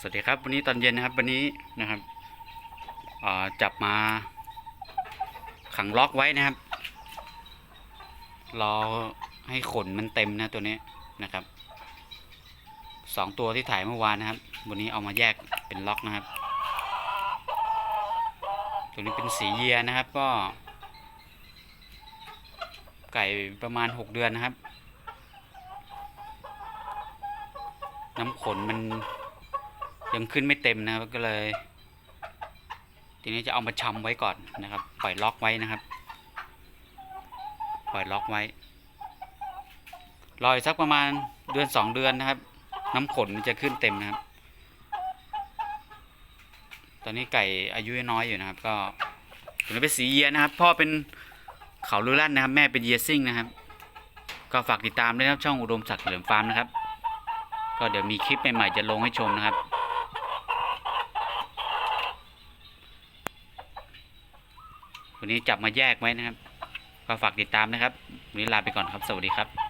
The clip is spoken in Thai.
สวัสดีครับวันนี้ตอนเย็นนะครับวันนี้นะครับจับมาขังล็อกไว้นะครับรอให้ขนมันเต็มนะตัวนี้นะครับสองตัวที่ถ่ายเมื่อวานนะครับ วันนี้เอามาแยกเป็นล็อกนะครับ ตัวนี้เป็นสีเยียนะครับก็ ไก่ประมาณหกเดือนนะครับ น้ำขนมัน ยังขึ้นไม่เต็มนะครับก็เลย ทีนี้จะเอามาชำไว้ก่อนนะครับ ปล่อยล็อกไว้นะครับ ปล่อยล็อกไว้รออีกสักประมาณเดือนสองเดือนนะครับ น้ำขนมันจะขึ้นเต็มนะครับ ตอนนี้ไก่อายุน้อยอยู่นะครับ ก็ตัวนี้เป็นสีเยียนะครับ พ่อเป็นเขาลูลั่นนะครับ แม่เป็นเยียซิ่งนะครับ ก็ฝากติดตามด้วยนะครับช่องอุดมศักดิ์เหลือมฟาร์มนะครับ ก็เดี๋ยวมีคลิปใหม่ๆจะลงให้ชมนะครับ วันนี้จับมาแยกไว้นะครับก็ฝากติดตามนะครับวันนี้ลาไปก่อนครับ สวัสดีครับ